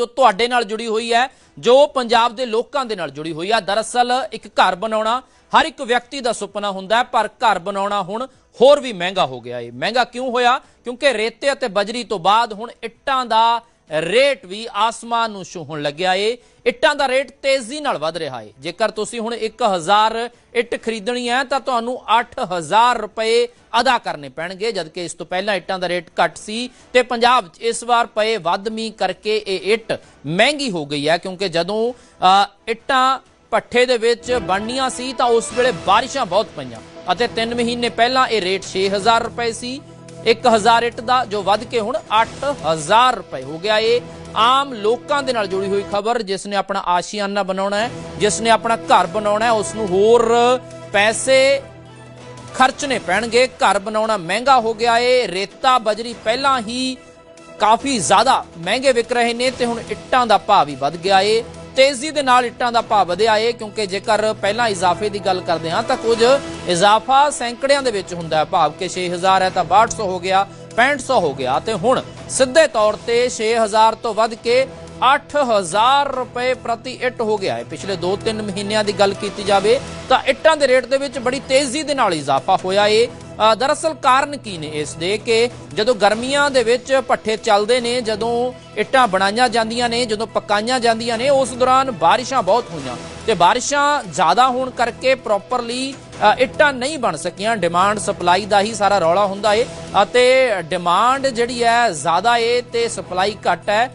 ਜੋ ਤੁਹਾਡੇ ਨਾਲ ਜੁੜੀ ਹੋਈ ਹੈ, ਜੋ ਪੰਜਾਬ ਦੇ ਲੋਕਾਂ ਦੇ ਨਾਲ ਜੁੜੀ ਹੋਈ ਹੈ। ਦਰਅਸਲ ਇੱਕ ਘਰ ਬਣਾਉਣਾ ਹਰ ਇੱਕ ਵਿਅਕਤੀ ਦਾ ਸੁਪਨਾ ਹੁੰਦਾ ਹੈ, ਪਰ ਘਰ ਬਣਾਉਣਾ ਹੁਣ ਹੋਰ ਵੀ ਮਹਿੰਗਾ ਹੋ ਗਿਆ ਏ। ਮਹਿੰਗਾ ਕਿਉਂ ਹੋਇਆ? ਕਿਉਂਕਿ ਰੇਤੇ ਅਤੇ ਬਜਰੀ ਤੋਂ ਬਾਅਦ ਹੁਣ ਇੱਟਾਂ ਦਾ ਰੇਟ ਵੀ ਆਸਮਾਨ ਨੂੰ ਛੂਹਣ ਲੱਗਿਆ ਏ। ਇੱਟਾਂ ਦਾ ਰੇਟ ਤੇਜ਼ੀ ਨਾਲ ਵਧ ਰਿਹਾ ਏ। ਜੇਕਰ ਤੁਸੀਂ ਹੁਣ 1000 ਇੱਟ ਖਰੀਦਣੀ ਹੈ, ਤਾਂ ਤੁਹਾਨੂੰ 8000 ਰੁਪਏ ਅਦਾ ਕਰਨੇ ਪੈਣਗੇ, ਜਦਕਿ ਇਸ ਤੋਂ ਪਹਿਲਾਂ ਇੱਟਾਂ ਦਾ ਰੇਟ ਘੱਟ ਸੀ ਤੇ ਪੰਜਾਬ 'ਚ ਇਸ ਵਾਰ ਪਏ ਵੱਧਮੀ ਕਰਕੇ ਇਹ ਇੱਟ ਮਹਿੰਗੀ ਹੋ ਗਈ ਹੈ, ਕਿਉਂਕਿ ਜਦੋਂ ਇੱਟਾਂ ਪੱਠੇ ਦੇ ਵਿੱਚ ਬਣਨੀਆਂ ਸੀ, ਤਾਂ ਉਸ ਵੇਲੇ ਬਾਰਿਸ਼ਾਂ ਬਹੁਤ ਪਈਆਂ। ਅਤੇ 3 ਮਹੀਨੇ ਪਹਿਲਾਂ ਇਹ ਰੇਟ 6000 ਰੁਪਏ ਸੀ। 1000 ਇੱਟ ਦਾ, ਜੋ ਵੱਧ ਕੇ ਹੁਣ 8000 ਰੁਪਏ ਹੋ ਗਿਆ ਇਹ ਆਮ ਲੋਕਾਂ ਦੇ ਨਾਲ ਜੁੜੀ ਹੋਈ ਖਬਰ, ਜਿਸ ਨੇ ਆਪਣਾ ਆਸ਼ੀਆਨਾ ਬਣਾਉਣਾ ਹੈ, ਜਿਸ ਨੇ ਆਪਣਾ ਘਰ ਬਣਾਉਣਾ ਹੈ, ਉਸ ਨੂੰ ਹੋਰ ਪੈਸੇ ਖਰਚਣੇ ਪੈਣਗੇ। ਘਰ ਬਣਾਉਣਾ ਮਹਿੰਗਾ ਹੋ ਗਿਆ ਏ। ਰੇਤਾ, ਬਜਰੀ ਪਹਿਲਾਂ ਹੀ ਕਾਫੀ ਜ਼ਿਆਦਾ ਮਹਿੰਗੇ ਵਿਕ ਰਹੇ ਨੇ ਤੇ ਹੁਣ ਇੱਟਾਂ ਦਾ ਭਾਅ ਵੀ ਵੱਧ ਗਿਆ ਏ। ਤੇਜ਼ੀ ਦੇ ਨਾਲ ਇੱਟਾਂ ਦਾ ਭਾਅ ਵਧਿਆ ਏ, ਕਿਉਂਕਿ ਜੇਕਰ ਪਹਿਲਾਂ ਇਜ਼ਾਫੇ ਦੀ ਗੱਲ ਕਰਦੇ ਹਾਂ, ਤਾਂ ਕੁਝ ਇਜ਼ਾਫਾ ਸੈਂਕੜਿਆਂ ਦੇ ਵਿੱਚ ਹੁੰਦਾ ਹੈ। ਭਾਵ ਕਿ 6000 ਹੈ ਤਾਂ 6200 ਹੋ ਗਿਆ 6500 ਹੋ ਗਿਆ ਤੇ ਹੁਣ ਸਿੱਧੇ ਤੌਰ ਤੇ 6000 ਤੋਂ ਵੱਧ ਕੇ 8000 ਰੁਪਏ ਪ੍ਰਤੀ ਇੱਟ ਹੋ ਗਿਆ ਹੈ। ਪਿਛਲੇ 2-3 ਮਹੀਨਿਆਂ ਦੀ ਗੱਲ ਕੀਤੀ ਜਾਵੇ ਤਾਂ ਇੱਟਾਂ ਦੇ ਰੇਟ ਦੇ ਵਿੱਚ ਬੜੀ ਤੇਜ਼ੀ ਦੇ ਨਾਲ ਇਜ਼ਾਫਾ ਹੋਇਆ ਏ। ਦਰਅਸਲ ਕਾਰਨ ਕੀ ਨੇ ਇਸ ਦੇ ਕਿ ਜਦੋਂ ਗਰਮੀਆਂ ਦੇ ਵਿੱਚ ਪੱਠੇ ਚੱਲਦੇ ਨੇ, ਜਦੋਂ ਇੱਟਾਂ ਬਣਾਈਆਂ ਜਾਂਦੀਆਂ ਨੇ, ਜਦੋਂ ਪਕਾਈਆਂ ਜਾਂਦੀਆਂ ਨੇ, ਉਸ ਦੌਰਾਨ ਬਾਰਿਸ਼ਾਂ ਬਹੁਤ ਹੋਈਆਂ ਤੇ ਬਾਰਿਸ਼ਾਂ ਜ਼ਿਆਦਾ ਹੋਣ ਕਰਕੇ ਪ੍ਰੋਪਰਲੀ ਇੱਟਾਂ ਨਹੀਂ ਬਣ ਸਕੀਆਂ। ਡਿਮਾਂਡ ਸਪਲਾਈ ਦਾ ਹੀ ਸਾਰਾ ਰੌਲਾ ਹੁੰਦਾ ਏ ਅਤੇ ਡਿਮਾਂਡ ਜਿਹੜੀ ਹੈ ਜ਼ਿਆਦਾ ਏ ਤੇ ਸਪਲਾਈ ਘੱਟ ਹੈ।